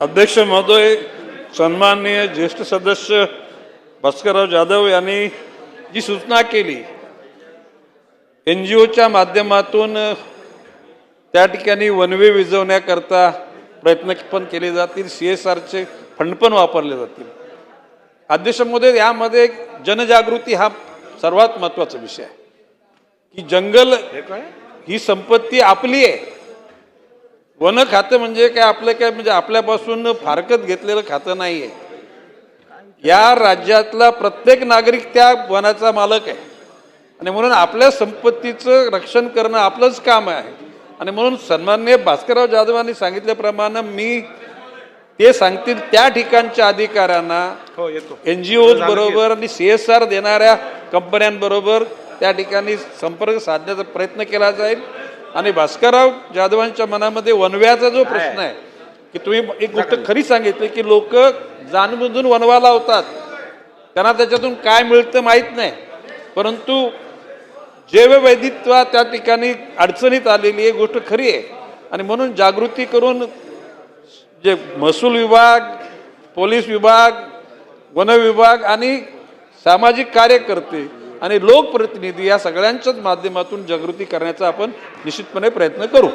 अध्यक्ष महोदय सन्माननीय ज्येष्ठ सदस्य भास्करराव जाधव यांनी जी सूचना केली एन जी ओच्या माध्यमातून त्या ठिकाणी वनवे विजवण्याकरता प्रयत्न पण केले जातील सी एस आरचे फंड पण वापरले जातील. अध्यक्ष महोदय यामध्ये जनजागृती हा सर्वात महत्त्वाचा विषय आहे. की जंगल ही संपत्ती आपली आहे. वन खातं म्हणजे काय? आपलं काय? म्हणजे आपल्यापासून फारकत घेतलेलं खातं नाही आहे या राज्यातला प्रत्येक नागरिक त्या वनाचा मालक आहे. आणि म्हणून आपल्या संपत्तीचं रक्षण करणं आपलंच काम आहे. आणि म्हणून सन्मान्य भास्करराव जाधवांनी सांगितल्याप्रमाणे मी ते सांगतील त्या ठिकाणच्या अधिकाऱ्यांना हो एन जी ओज बरोबर आणि सी एस आर देणाऱ्या कंपन्यांबरोबर त्या ठिकाणी संपर्क साधण्याचा प्रयत्न केला जाईल. आणि भास्करराव जाधवांच्या मनामध्ये वनव्याचा जो प्रश्न आहे. की तुम्ही एक गोष्ट खरी सांगितली की लोक जाणबुजून वनवा लावतात. त्यांना त्याच्यातून काय मिळतं माहीत नाही. परंतु जैववैविधता त्या ठिकाणी अडचणीत आलेली आहे गोष्ट खरी आहे. आणि म्हणून जागृती करून जे महसूल विभाग पोलीस विभाग वन विभाग आणि सामाजिक कार्यकर्ते आणि लोकप्रतिनिधी या सगळ्यांच्याच माध्यमातून जागृती करण्याचा आपण निश्चितपणे प्रयत्न करू.